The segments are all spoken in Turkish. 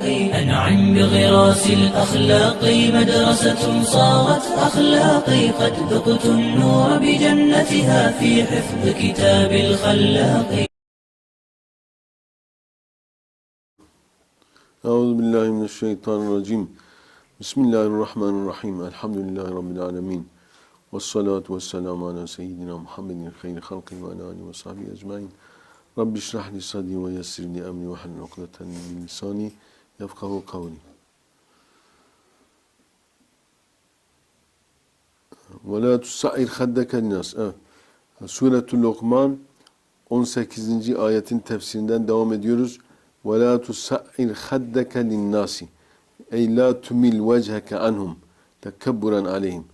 أنعم بغراس الأخلاق مدرسة صارت أخلاقي قد ذقت النور بجنتها في حفظ كتاب الخلاق. أعوذ بالله من الشيطان الرجيم. بسم الله الرحمن الرحيم. الحمد لله رب العالمين. والصلاة والسلام على سيدنا محمد خير خلقه وعلى آله وصحبه أجمعين. رب اشرح لي صدري ويسر لي أمري وحل عقدة من لساني yefkahu kavli. Ve la tusa'ir haddeke linnas. Evet. Suretül Lokman 18. ayetin tefsirinden devam ediyoruz. Ve la tusa'ir haddeke linnasi. Ey la tumil vecheke anhum. Tekebburen aleyhim.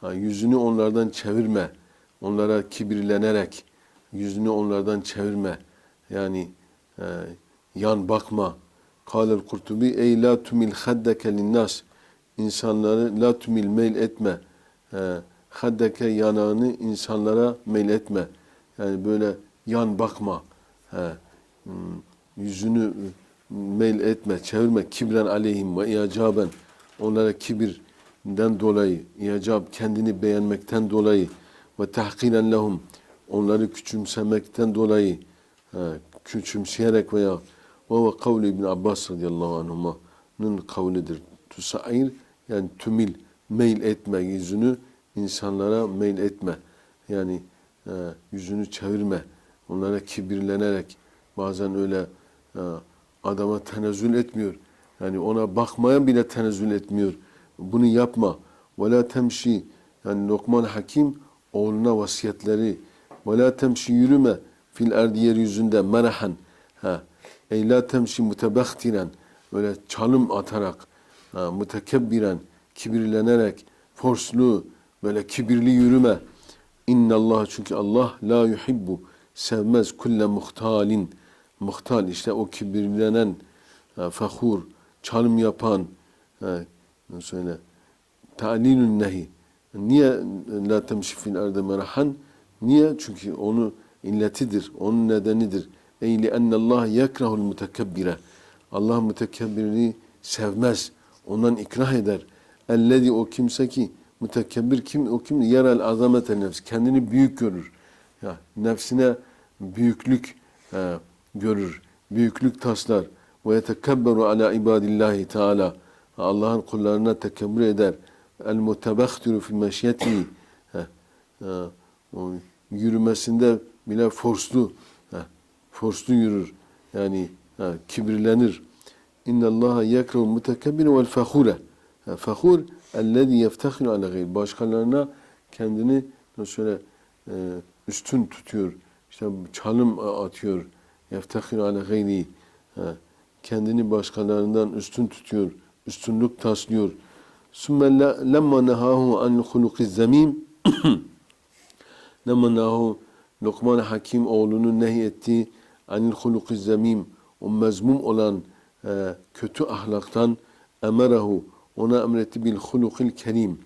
Ha, yüzünü onlardan çevirme. Onlara kibirlenerek yüzünü onlardan çevirme. Yani e, yan bakma. Kâlel Kurtubi ey la tumil haddeke linnas. İnsanları la tumil meyl etme. E, haddeke yanağını insanlara meyl etme. Yani böyle yan bakma. He, hmm, yüzünü meyl etme, çevirme. Kibren aleyhim ve iyacaben. Onlara kibirden dolayı, iyacab kendini beğenmekten dolayı ve tahkilen lehum onları küçümsemekten dolayı he, küçümseyerek veya ve ve kavli İbn Abbas radıyallahu anhuma'nın kavlidir. Tusair yani tümil meyl etme yüzünü insanlara meyl etme. Yani e, yüzünü çevirme. Onlara kibirlenerek bazen öyle e, adama tenezzül etmiyor. Yani ona bakmaya bile tenezzül etmiyor. Bunu yapma. La temşi yani Lokman Hakim oğluna vasiyetleri la temşi yürüme fil erdi yeryüzünde merahan ha ey la temşi mutebahtiren böyle çalım atarak ha, kibirlenerek forslu böyle kibirli yürüme. İnna Allah çünkü Allah la yuhibbu sevmez kulle muhtalin. Muhtal işte o kibirlenen e, fahur çalım yapan e, söyle ta'linun nehi. Niye la temşi fil ardı merahan? Niye? Çünkü onu illetidir onun nedenidir ey li ennallah yekrahul mutekebbire Allah mütekebbirliği sevmez ondan ikrah eder. Ellezi o kimse ki mütekebbir kim o kim yerel azamete nefs kendini büyük görür. Ya nefsine büyüklük e, görür büyüklük taslar. Ve yetekebberu ala ibadillahi teala Allah'ın kullarına tekebbür eder. El mutebahtiru fi meşyeti o yürümesinde bile forslu forslu yürür yani he, kibirlenir İnna Allah yekrahu mutekebbir vel fahure Fahur ellezî yeftehiru ala gayr. Başkalarına kendini şöyle e, üstün tutuyor. İşte çalım atıyor. Yeftehiru ala gayri. Kendini başkalarından üstün tutuyor. Üstünlük taslıyor. Sümme lemma nehahu an huluki zemim lemma nehahu Lokman Hakim oğlunu nehyetti anil huluki zemim o mezmum olan e, kötü ahlaktan emerehu ona emretti bil hulukil kerim.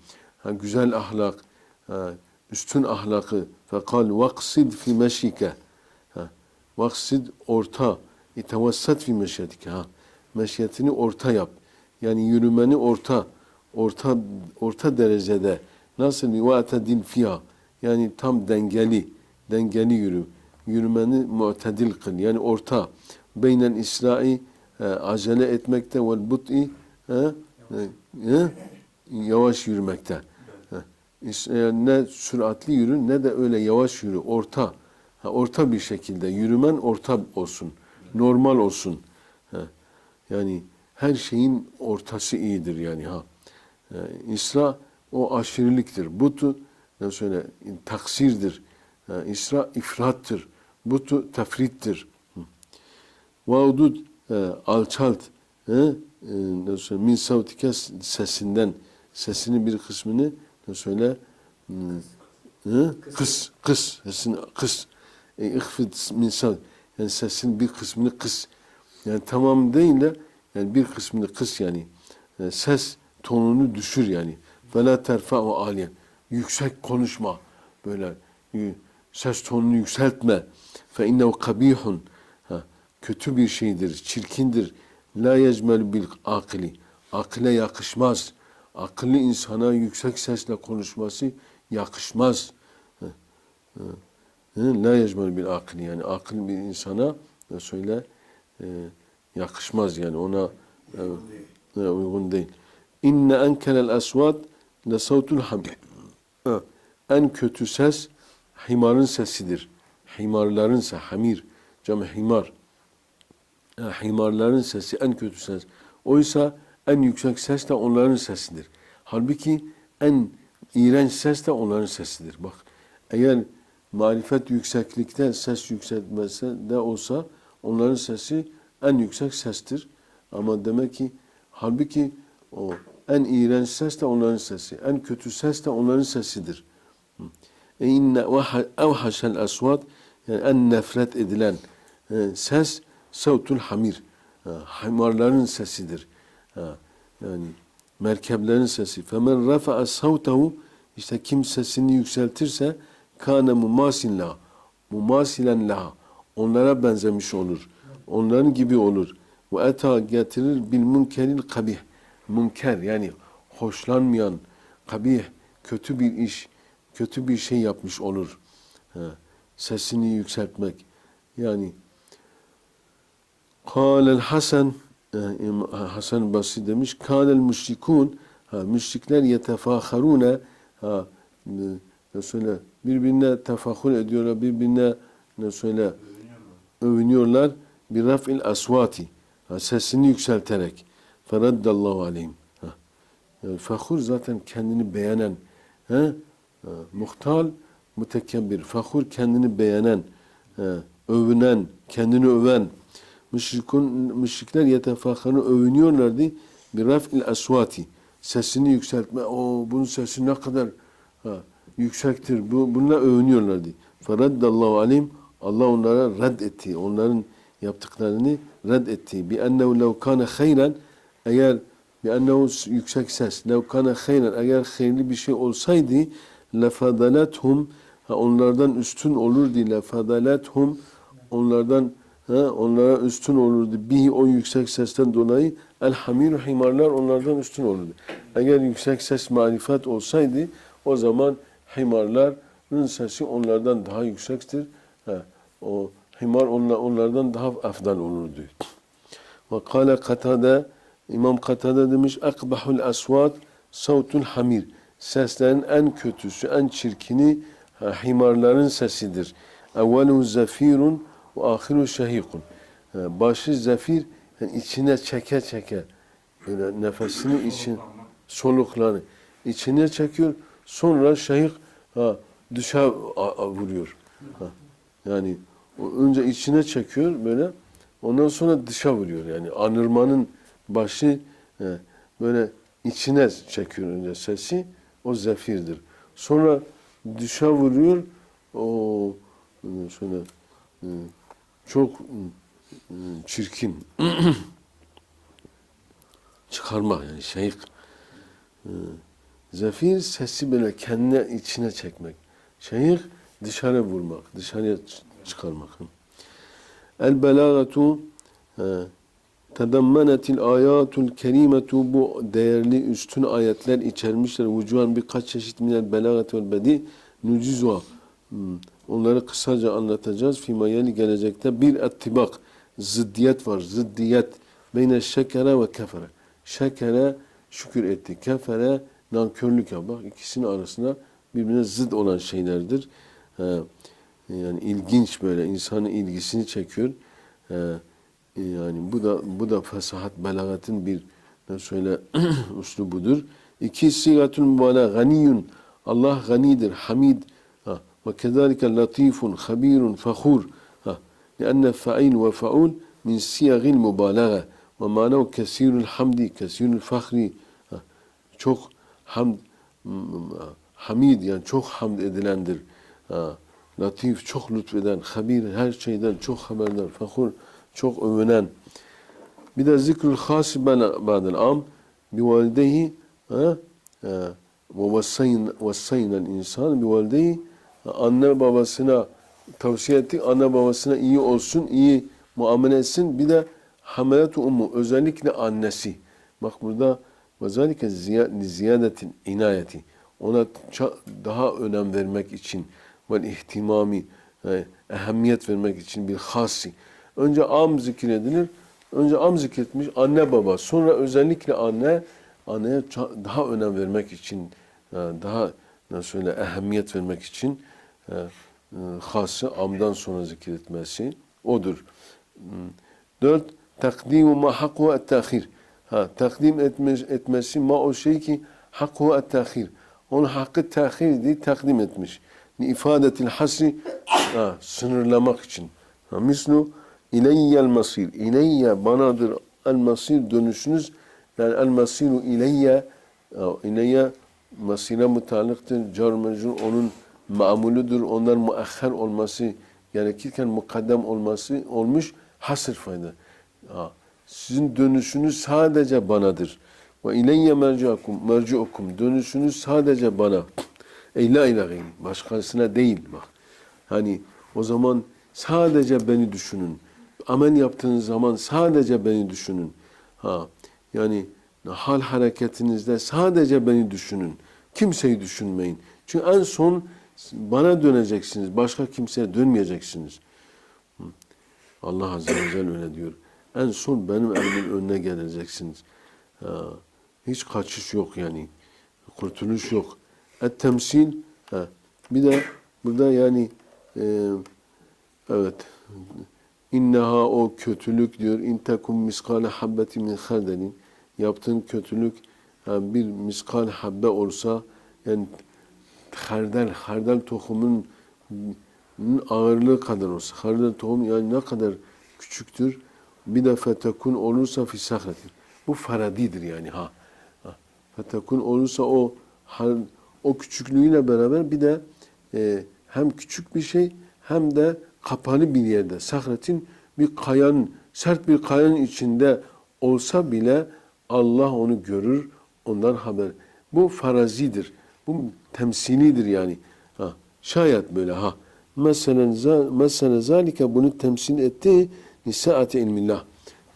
Ha, güzel ahlak, ha, üstün ahlakı. Fekal vaksid fi meşike. Ha, vaksid orta. İtevassat fi meşyetike. Ha, meşyetini orta yap. Yani yürümeni orta. Orta orta derecede. Nasıl bir va'tedil fiha. Yani tam dengeli. Dengeli yürü. Yürümeni mu'tedil kıl. Yani orta. Beynel isra'i e, acele etmekte vel but'i e, e, yavaş yürümekte. Yani ne süratli yürü ne de öyle yavaş yürü. Orta. Ha, orta bir şekilde. Yürümen orta olsun. Normal olsun. Ha, yani her şeyin ortası iyidir yani ha. İsra o aşırılıktır. Butu ne söyle taksirdir. Ha, İsra ifrattır. Butu tefrittir. Vahudud e, alçalt. E, söyle, min savtike sesinden sesinin bir kısmını ne söyle hmm, kıs kıs sesini kıs e, ihfid min savt yani sesin bir kısmını kıs. Yani tamam değil de yani bir kısmını kıs yani. E, ses tonunu düşür yani. Ve la terfa'u aliyen yüksek konuşma böyle. Ses tonunu yükseltme innehu kabihun kötü bir şeydir çirkindir La yecmel bil akli. Akle yakışmaz. Akıllı insana yüksek sesle konuşması yakışmaz. La yecmel bil akli. Yani akıl bir insana e, söyle e, yakışmaz yani ona e, uygun değil. İnne enkelel esvat le savtul hamir. Ha, En kötü ses himarın sesidir. Himarların sesi, hamir, cam himar. Ha, Himarların sesi en kötü ses. Oysa en yüksek ses de onların sesidir. Halbuki en iğrenç ses de onların sesidir. Bak eğer marifet yükseklikte ses yükseltmesi de olsa onların sesi en yüksek sestir. Ama demek ki halbuki o en iğrenç ses de onların sesi. En kötü ses de onların sesidir. E inne evhaşel asvat yani en nefret edilen e, ses savtul hamir. Ha, Hamarların sesidir. Ha, Yani merkeplerin sesi. Femen rafa'a savtehu işte kim sesini yükseltirse kâne mumasin laha. Mumasilen laha. Onlara benzemiş olur. Onların gibi olur. Ve eta getirir bil munkeril kabih. Münker yani hoşlanmayan, kabih, kötü bir iş, kötü bir şey yapmış olur. Ha, Sesini yükseltmek. Yani Kâlel Hasan e, İm- Hasan Basri demiş kânel müşrikûn ha, müşrikler yetefâharûne ha, e, ne söyle birbirine tefahür ediyorlar birbirine ne söyle övünüyorlar bir raf'il asvati ha, sesini yükselterek feraddallahu aleyhim ha. Yani fahur zaten kendini beğenen ha, ha, muhtal mütekebbir fahur kendini beğenen ha, övünen kendini öven müşrikun müşrikler yetefakharı övünüyorlardı. Bir raf'il asvati sesini yükseltme o bunun sesi ne kadar ha, yüksektir bu bununla övünüyorlardı. Feraddallahu aleyhim Allah onlara red etti onların yaptıklarını red etti. Bi ennehu lev kana hayran eğer bi ennehu yüksek ses lev kana hayran eğer hayırlı bir şey olsaydı lefadalethum ha, onlardan üstün olurdu lefadalethum onlardan ha, onlara üstün olurdu. Bir o yüksek sesten dolayı el hamiru himarlar onlardan üstün olurdu. Eğer yüksek ses marifet olsaydı o zaman himarların sesi onlardan daha yüksektir. Ha, o himar onlar, onlardan daha afdal olurdu. Ve kâle katade İmam Katade demiş akbahul asvat savtul hamir. Seslerin en kötüsü, en çirkini himarların sesidir. Evvelu zefirun ve ahiru şehikun. Başı zefir yani içine çeke çeke böyle nefesini için soluklarını içine çekiyor. Sonra şehik dışa vuruyor. Ha, yani önce içine çekiyor böyle ondan sonra dışa vuruyor. Yani anırmanın başı e, böyle içine çekiyor önce sesi o zefirdir. Sonra dışa vuruyor o e, şöyle e, çok e, çirkin çıkarma yani şeyh zefir sesi böyle kendine içine çekmek. Şeyh dışarı vurmak, dışarıya çıkarmak. El belagatu tedammenetil ayatul kerimetu bu değerli üstün ayetler içermişler. Vücuhan birkaç çeşit minel belagat vel bedi nucizwa. Hmm, Onları kısaca anlatacağız. Fima yeli gelecekte bir ettibak, ziddiyet var. Ziddiyet beyne şekere ve kefere. Şekere şükür etti. Kefere nankörlük yapmak. İkisinin arasında birbirine zıt olan şeylerdir. Ee, yani ilginç böyle insanın ilgisini çekiyor. Ee, yani bu da bu da fesahat belagatın bir ne söyle uslubudur. İki sigatul mübalağa ganiyun. Allah ganidir, hamid. Ha. Ve kezalike latifun, habirun, fakhur. Ha. لأن فعيل وفعول من صيغ المبالغة ومعناه كثير الحمد كثير الفخر Ha. çok hamd m- hamid yani çok hamd edilendir. Ha. Latif çok lütfeden, habir her şeyden çok haberdar, fakhur çok övünen. Bir de zikrül has ba'del am bi validehi ha ve vassayn vassaynel insan bi validehi anne babasına tavsiye ettik. Anne babasına iyi olsun, iyi muamele etsin. Bir de Hamelatu ummu özellikle annesi. Bak burada özellikle ziyadetin inayeti. Ona daha önem vermek için ve ihtimami e, ehemmiyet vermek için bir hasi. Önce am zikredilir. Önce am zikretmiş anne baba. Sonra özellikle anne anneye daha önem vermek için e, daha nasıl söyle ehemmiyet vermek için e, e, hası amdan sonra zikretmesi odur. Hmm. Dört, takdimu ma hakku et. Ha, takdim etmez, etmesi ma o şey ki hakku et tahir. Onun hakkı tahir diye takdim etmiş. İfadetil hasri ha, sınırlamak için. Ha, mislu ileyyel masir. İleyye banadır el masir dönüşünüz. Yani el masiru ileyye ha, ileyye masire mutalıktır. Car mecrur onun mamuludur. Onlar muahher olması gerekirken mukaddem olması olmuş hasır fayda. Sizin dönüşünüz sadece banadır. Ve ileyye merciakum, merciukum. Dönüşünüz sadece bana. Ey la ilahe. Başkasına değil bak. Hani o zaman sadece beni düşünün. Amel yaptığınız zaman sadece beni düşünün. Ha, yani hal hareketinizde sadece beni düşünün. Kimseyi düşünmeyin. Çünkü en son bana döneceksiniz. Başka kimseye dönmeyeceksiniz. Allah Azze ve Celle öyle diyor. En son benim elimin önüne geleceksiniz. Ha, hiç kaçış yok yani. Kurtuluş yok. Et temsil ha. bir de burada yani e, evet inneha o kötülük diyor. İn tekum miskale habbeti min hardelin yaptığın kötülük ha, bir miskal habbe olsa yani hardal hardal tohumun ağırlığı kadar olsa hardal tohum yani ne kadar küçüktür bir de fetekun olursa fi sahretin bu faradidir yani ha, fetekun olursa o o küçüklüğüyle beraber bir de e, hem küçük bir şey hem de kapalı bir yerde sahretin bir kayanın sert bir kayanın içinde olsa bile Allah onu görür ondan haber. Bu farazidir. Bu temsilidir yani. Ha, şayet böyle ha. Mesela, za- mesela zalike bunu temsil etti nisaati ilmillah.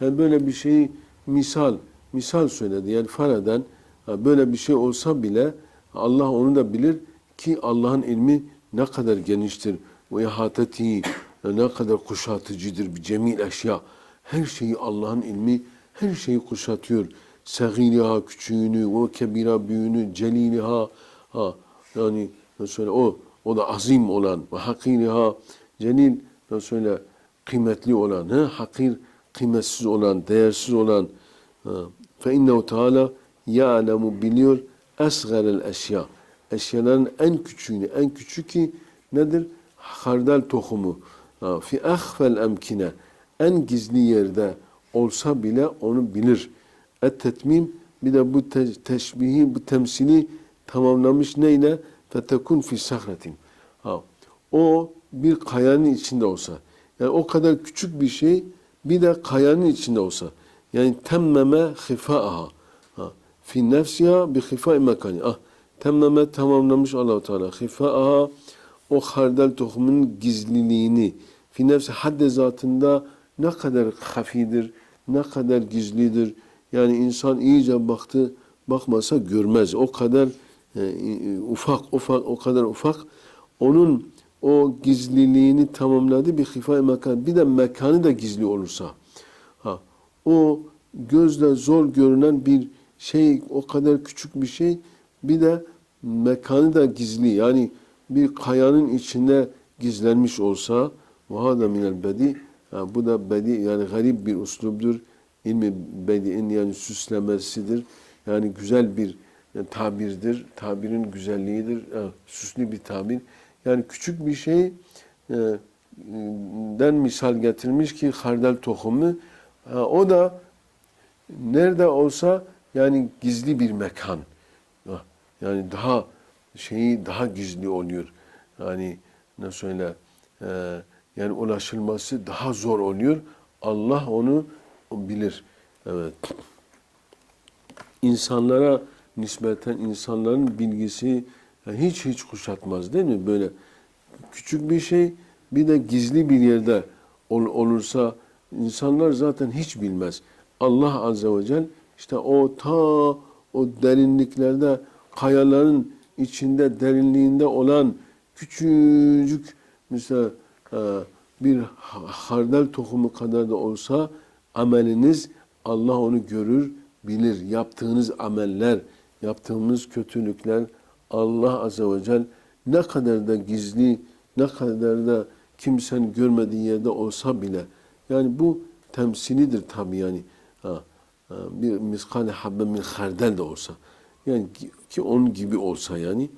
Yani böyle bir şeyi misal misal söyledi. Yani faradan böyle bir şey olsa bile Allah onu da bilir ki Allah'ın ilmi ne kadar geniştir ve ihateti ne kadar kuşatıcıdır bir cemil eşya. Her şeyi Allah'ın ilmi her şeyi kuşatıyor. Sagiriha küçüğünü, o kebira büyüğünü, celiliha ha yani mesela o o da azim olan ve hakiriha celil mesela kıymetli olan, ha, hakir kıymetsiz olan, değersiz olan fe innehu teala ya'lemu biliyor esgarel eşya. Eşyaların en küçüğünü, en küçük ki nedir? Hardal tohumu. Fi ahfel emkine en gizli yerde olsa bile onu bilir. Et tetmim bir de bu te- teşbihi, bu temsili tamamlamış neyle? Fetekun fi sahretin. Ha, o bir kayanın içinde olsa. Yani o kadar küçük bir şey bir de kayanın içinde olsa. Yani temmeme hifaaha. Ha, fi nefsiha bi hifai mekani. Ah, temmeme tamamlamış Allah Teala. Hifaaha o hardal tohumunun gizliliğini fi nefsi hadde zatında ne kadar hafidir, ne kadar gizlidir. Yani insan iyice baktı, bakmasa görmez. O kadar e, ufak, ufak, o kadar ufak. Onun o gizliliğini tamamladı bir hifai mekan. Bir de mekanı da gizli olursa. Ha, o gözle zor görünen bir şey, o kadar küçük bir şey. Bir de mekanı da gizli. Yani bir kayanın içinde gizlenmiş olsa وَهَذَا مِنَ الْبَدِي ha, Bu da bedi yani garip bir uslubdur. İlmi bedi'in yani süslemesidir. Yani güzel bir e, tabirdir. Tabirin güzelliğidir. Ha, süslü bir tabir. Yani küçük bir şey e, den misal getirmiş ki hardal tohumu. Ha, o da nerede olsa yani gizli bir mekan. Ha, Yani daha şeyi daha gizli oluyor. Yani ne söyle e, yani ulaşılması daha zor oluyor. Allah onu bilir. Evet. İnsanlara nispeten insanların bilgisi yani hiç hiç kuşatmaz değil mi? Böyle küçük bir şey bir de gizli bir yerde ol, olursa insanlar zaten hiç bilmez. Allah Azze ve Celle işte o ta o derinliklerde kayaların içinde derinliğinde olan küçücük mesela e, bir ha- hardal tohumu kadar da olsa ameliniz Allah onu görür, bilir. Yaptığınız ameller, yaptığımız kötülükler Allah Azze ve Celle ne kadar da gizli, ne kadar da kimsenin görmediği yerde olsa bile yani bu temsilidir tabi yani. Bir miskale habbe min hardel de olsa. Yani ki, onun gibi olsa yani.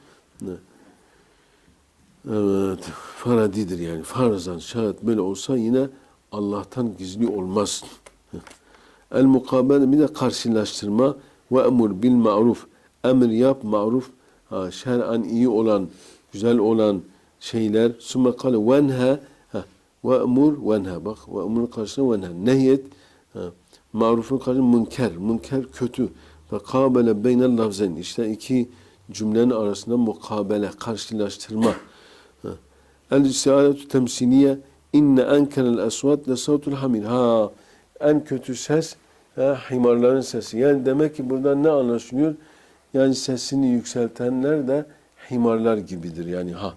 Evet, faradidir yani. Farzan şayet böyle olsa yine Allah'tan gizli olmaz. El mukabele bir de karşılaştırma ve emur bil ma'ruf. Emir yap ma'ruf. Ha, şer'an iyi olan, güzel olan şeyler. Sümme kale venha. Ha, Ve emur venha. Bak ve emurun karşısında venha. Nehyet. Ha, Marufun karşısında münker. Münker kötü. Ve kabele beynel lafzen. İşte iki cümlenin arasında mukabele, karşılaştırma. El istiaretu temsiliye inne enkerel esvat le savtul hamir. Ha en kötü ses ha, himarların sesi. Yani demek ki buradan ne anlaşılıyor? Yani sesini yükseltenler de himarlar gibidir. Yani ha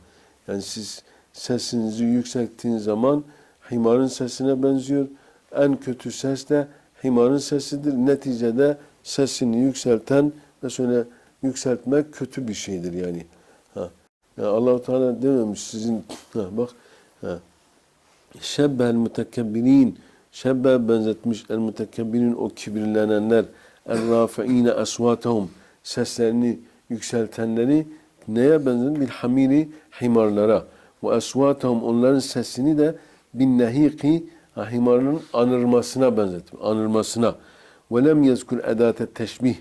yani siz sesinizi yükselttiğiniz zaman himarın sesine benziyor. En kötü ses de himarın sesidir. Neticede sesini yükselten ve sonra yükseltmek kötü bir şeydir yani. Ha. Ya Allah Teala dememiş sizin ha, bak ha. Şebbel mutekebbirin Şebbe benzetmiş el mutekebbirin o kibirlenenler el rafiine asvatahum seslerini yükseltenleri neye benzer? Bil hamiri himarlara ve asvatahum onların sesini de bin nehiki ha, himarın anırmasına benzetmiş. Anırmasına. Ve lem yezkur edate teşbih.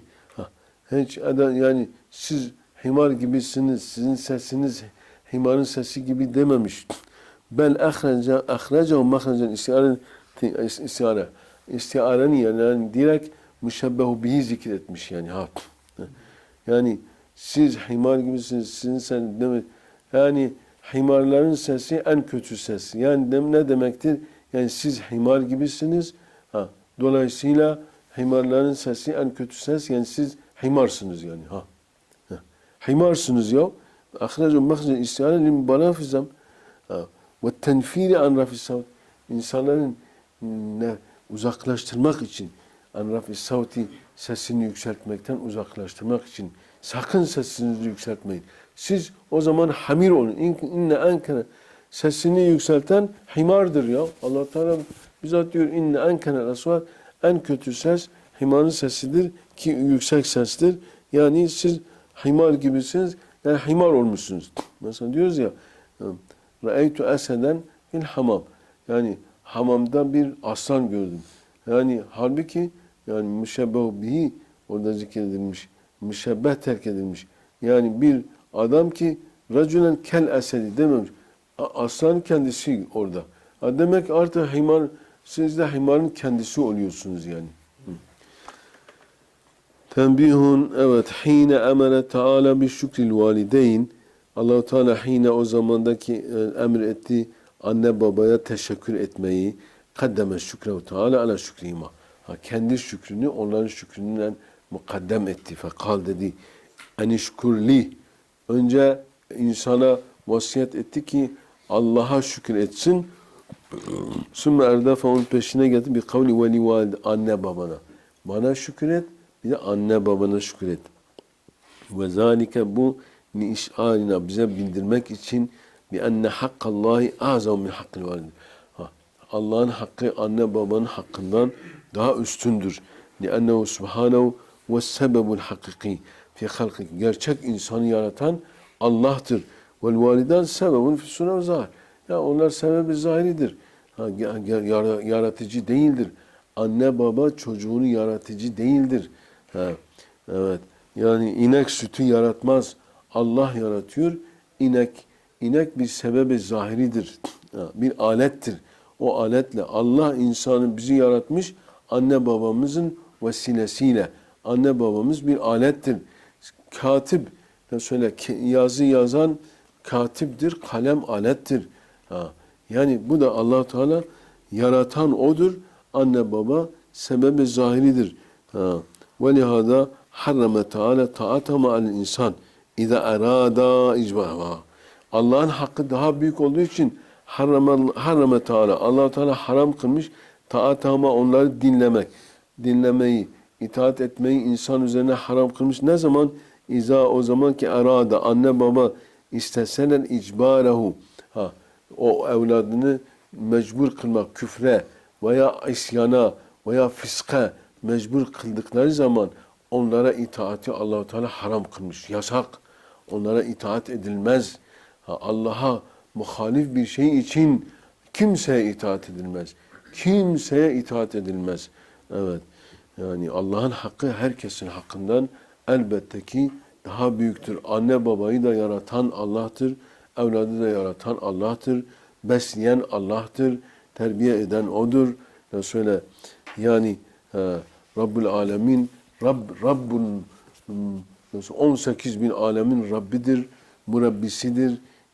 Hiç eda, yani siz himar gibisiniz. Sizin sesiniz himarın sesi gibi dememiş. Bel ahrece ahrecehu mahrecen istiare istiare istiarenin yani, direkt müşebbehu bihi zikretmiş yani ha. Yani siz himar gibisiniz. Sizin sen demek yani himarların sesi en kötü ses. Yani ne demektir? Yani siz himar gibisiniz. Ha. Dolayısıyla himarların sesi en kötü ses. Yani siz himarsınız yani ha. Himarsınız ya. Ahrecu mahrecen istiare li mübalağfizem. Ve tenfiri an rafi savt. İnsanların ne uzaklaştırmak için an rafi savti sesini yükseltmekten uzaklaştırmak için sakın sesinizi yükseltmeyin. Siz o zaman hamir olun. İn- İnne enkene sesini yükselten himardır ya. Allah Teala bizzat diyor inne enkene asvat en kötü ses himarın sesidir ki yüksek sestir. Yani siz himar gibisiniz. Yani himar olmuşsunuz. Mesela diyoruz ya Re'eytu eseden fil hamam. Yani hamamda bir aslan gördüm. Yani halbuki yani müşebbehu bihi orada zikredilmiş. Müşebbeh terk edilmiş. Yani bir adam ki racülen kel esedi dememiş. Aslan kendisi orada. Demek artık himar, siz de himarın kendisi oluyorsunuz yani. Tembihun evet hine emere Teala bi şükril valideyn Allahu Teala hine o zamandaki e, emir etti anne babaya teşekkür etmeyi kaddeme şükrehu Teala ala şükrihima. Ha, kendi şükrünü onların şükründen mukaddem etti. Fekal dedi enişkurli önce insana vasiyet etti ki Allah'a şükür etsin. Sümme erdefe onun peşine geldi bir kavli veli valide anne babana. Bana şükür et bir de anne babana şükür et. Ve zalike bu ni bize bildirmek için bi enne hakkallahi azam min hakkil valide. Allah'ın hakkı anne babanın hakkından daha üstündür. Subhanehu ve sebebul hakiki fi halki. Gerçek insanı yaratan Allah'tır. Vel validen sebebun fi sunev zahir. Ya onlar sebebi zahiridir. Ha, ya- ya- yara- yaratıcı değildir. Anne baba çocuğunu yaratıcı değildir. Ha, evet. Yani inek sütü yaratmaz. Allah yaratıyor. İnek inek bir sebebi zahiridir. Ha, bir alettir. O aletle Allah insanı bizi yaratmış anne babamızın vesilesiyle. Anne babamız bir alettir. Katip söyle yazı yazan katiptir, kalem alettir. Ha. Yani bu da allah Teala Yaratan odur. Anne baba sebebi zahiridir. Ha. Ve lihada harrame teala taata ma'al insan. İza arada icbara. Allah'ın hakkı daha büyük olduğu için harrame, harrame teala. allah Teala haram kılmış. Taatama onları dinlemek. Dinlemeyi, itaat etmeyi insan üzerine haram kılmış. Ne zaman? İza o zaman ki arada anne baba isteseler icbarahu. Ha, o evladını mecbur kılmak küfre veya isyana veya fiska mecbur kıldıkları zaman onlara itaati Allahu Teala haram kılmış. Yasak. Onlara itaat edilmez. Ha, Allah'a muhalif bir şey için kimseye itaat edilmez. Kimseye itaat edilmez. Evet. Yani Allah'ın hakkı herkesin hakkından elbette ki daha büyüktür. Anne babayı da yaratan Allah'tır. Evladı da yaratan Allah'tır. Besleyen Allah'tır. Terbiye eden O'dur. Ya söyle yani e, Rabbul Alemin Rab, Rabbul hmm, 18 bin alemin Rabbidir. Murabbisidir.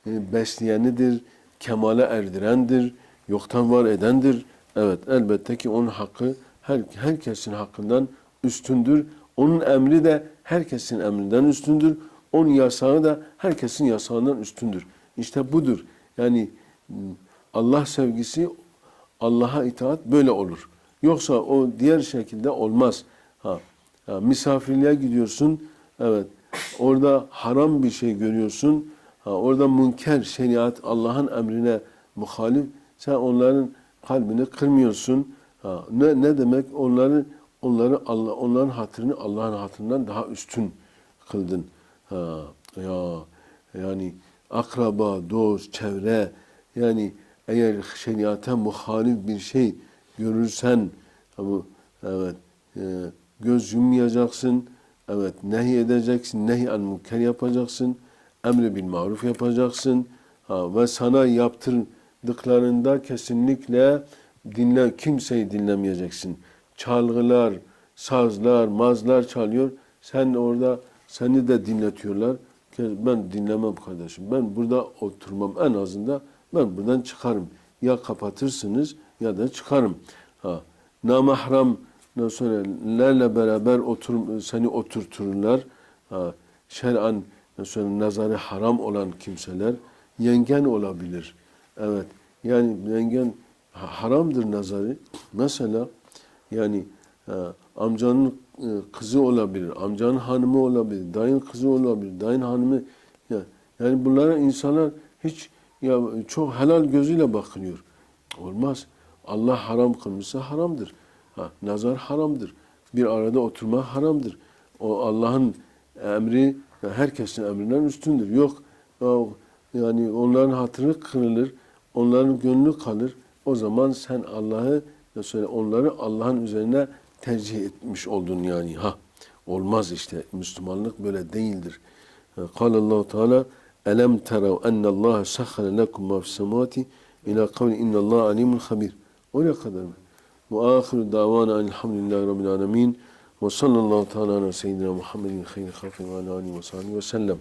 e, Besleyenidir. Kemale erdirendir. Yoktan var edendir. Evet elbette ki onun hakkı her, herkesin hakkından üstündür. Onun emri de herkesin emrinden üstündür. Onun yasağı da herkesin yasağından üstündür. İşte budur. Yani m, Allah sevgisi, Allah'a itaat böyle olur. Yoksa o diğer şekilde olmaz. Ha, ha, misafirliğe gidiyorsun. Evet. Orada haram bir şey görüyorsun. Ha, orada münker şeriat Allah'ın emrine muhalif. Sen onların kalbini kırmıyorsun. Ha, ne, ne demek? Onları onları Allah onların hatırını Allah'ın hatırından daha üstün kıldın. Ha, ya yani akraba, dost, çevre yani eğer şeriata muhalif bir şey görürsen bu evet e, göz yummayacaksın. Evet nehy edeceksin. Nehy an münker yapacaksın. Emri bil maruf yapacaksın. Ha, ve sana yaptırdıklarında kesinlikle dinle kimseyi dinlemeyeceksin. Çalgılar, sazlar, mazlar çalıyor. Sen orada seni de dinletiyorlar. Ben dinlemem kardeşim. Ben burada oturmam en azından ben buradan çıkarım. Ya kapatırsınız ya da çıkarım. Ha. Namahram lerle beraber otur, seni oturtururlar. Ha. Şer'an nazarı haram olan kimseler yengen olabilir. Evet. Yani yengen haramdır nazarı. Mesela yani e, amcanın e, kızı olabilir, amcanın hanımı olabilir, dayın kızı olabilir, dayın hanımı ya, yani bunlara insanlar hiç ya çok helal gözüyle bakılıyor. Olmaz. Allah haram kılmışsa haramdır. Ha, nazar haramdır. Bir arada oturmak haramdır. O Allah'ın emri herkesin emrinden üstündür. Yok yani onların hatırı kırılır, onların gönlü kalır. O zaman sen Allah'ı söyle onları Allah'ın üzerine tercih etmiş oldun yani. Ha olmaz işte Müslümanlık böyle değildir. Kalallahu Teala elem terav ennallaha sahhale lekum ma fis semawati ila kavli innallaha alimul habir. Oraya kadar mı? Ve ahiru davana elhamdülillahi rabbil alemin. Ve sallallahu teala ala seyyidina Muhammedin hayri hafi ve ala alihi ve sahbihi ve.